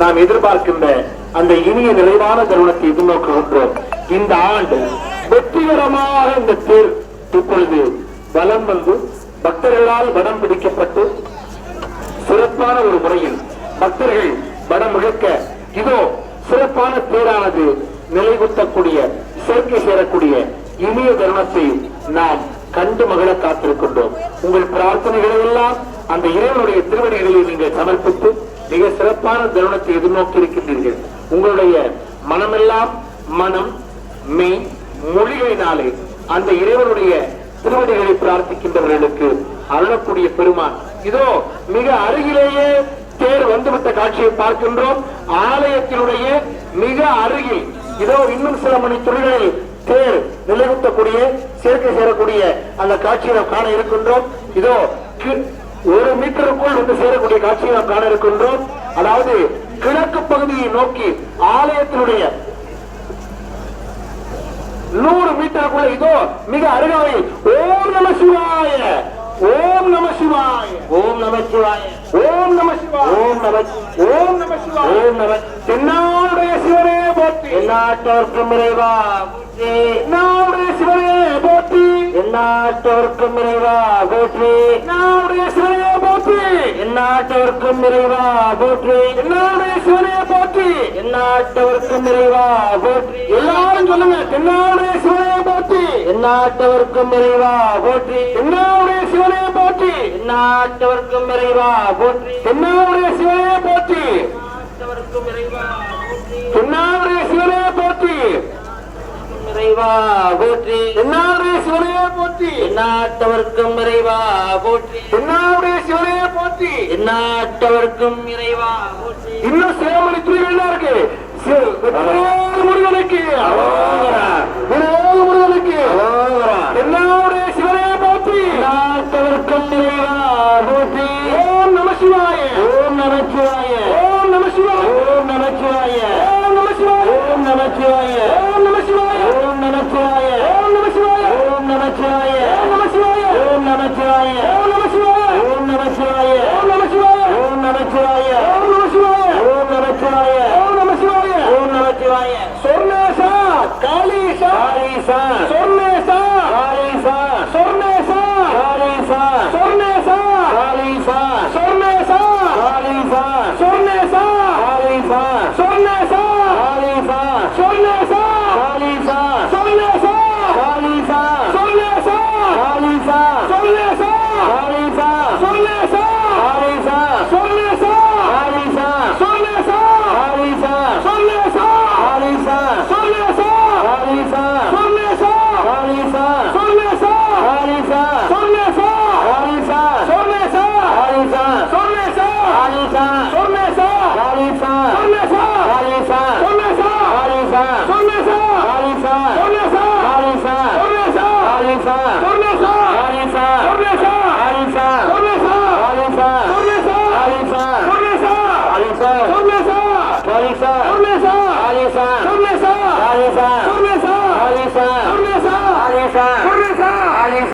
நாம் எதிர்பார்க்கின்ற அந்த இனிய நிறைவான தருணத்தை எதிர்நோக்குகின்றோம். இந்த ஆண்டு வெற்றிகரமாக இந்த தேர் இப்பொழுது வலம் வந்து பக்தர்களால் வடம் பிடிக்கப்பட்டு சிறப்பான ஒரு முறையில் பக்தர்கள் வடம் இழக்க இதோ சிறப்பான தேரானது நிலைகுத்தக்கூடிய சேர்க்கை சேரக்கூடிய இனிய தருணத்தை நாம் கண்டு மகிழ காத்திருக்கின்றோம். உங்கள் பிரார்த்தனைகளை எல்லாம் அந்த இறைவனுடைய திருவடிகளில் நீங்கள் சமர்ப்பித்து மிக சிறப்பான தருணத்தை எதிர்நோக்கி இருக்கின்றீர்கள் உங்களுடைய மனமெல்லாம் மனம் மெய் மொழிகளினாலே அந்த இறைவனுடைய திருவடிகளை பிரார்த்திக்கின்றவர்களுக்கு அருளக்கூடிய பெருமான். இதோ மிக அருகிலேயே தேர் வந்துவிட்ட காட்சியை பார்க்கின்றோம். ஆலயத்தினுடைய மிக அருகில் இதோ இன்னும் சில மணி துளிகளில் தேர் நிலைகுத்தக்கூடிய சேர்க்கை சேரக்கூடிய அந்த காட்சியை நாம் காண இருக்கின்றோம். இதோ ஒரு மீட்டருக்குள் வந்து சேரக்கூடிய காட்சியை நாம் காண இருக்கின்றோம். அதாவது கிழக்கு பகுதியை நோக்கி ஆலயத்தினுடைய நூறு மீட்டருக்குள்ள இதோ மிக அருகாமையில் ஓம் நம சிவாய. ஓம் நம சிவாய. ஓம் நம சிவாய. ஓம் நம சிவாய. ஓம் நம ஓம் நம சிவாய. ஓம் நம தென்னாடுடைய சிவனே போற்றி. எந்நாட்டவர்க்கும் இறைவா இந்நாட்டோர்க்கும் இறைவா போற்றி நாவுடைய சிவனைய போற்றி. இந்நாட்டோர்க்கும் இறைவா போற்றி நாவுடைய சிவனைய போற்றி. இந்நாட்டோர்க்கும் இறைவா போற்றி எல்லாரும் சொல்லுங்க தென்னாவுடைய சிவனைய போற்றி. இந்நாட்டவர்க்கும் இறைவா போற்றி தென்னாவுடைய சிவனைய போற்றி. இந்நாட்டவர்க்கும் இறைவா போற்றி தென்னாவுடைய சிவனைய போற்றி. தென்னாவுடைய சிவனைய இறைவா போற்றி. என்னாருடைய சிவனையே போற்றி. என்னாட்டவர்க்கும் இறைவா போற்றி. என்னாருடைய சிவனையே போற்றி. என்னாட்டவர்க்கும் இறைவா போற்றி. இன்னும் சிவமணி துறைகள் இருக்கு? முருகனுக்கு. முருகனுக்கு. என்னுடைய சிவனையே போற்றி. நாட்டவர்க்கும் இறைவா போற்றி. ஓம் நம சிவாய. ஓம் நம சிவாய. ஓம் நம சிவாய. ஓம் நம சிவாய. ஓம் Sornesa, Sornesa, Sornesa, Sornesa, Sornesa, Sornesa, Sornesa, Sornesa, Sornesa, Sornesa,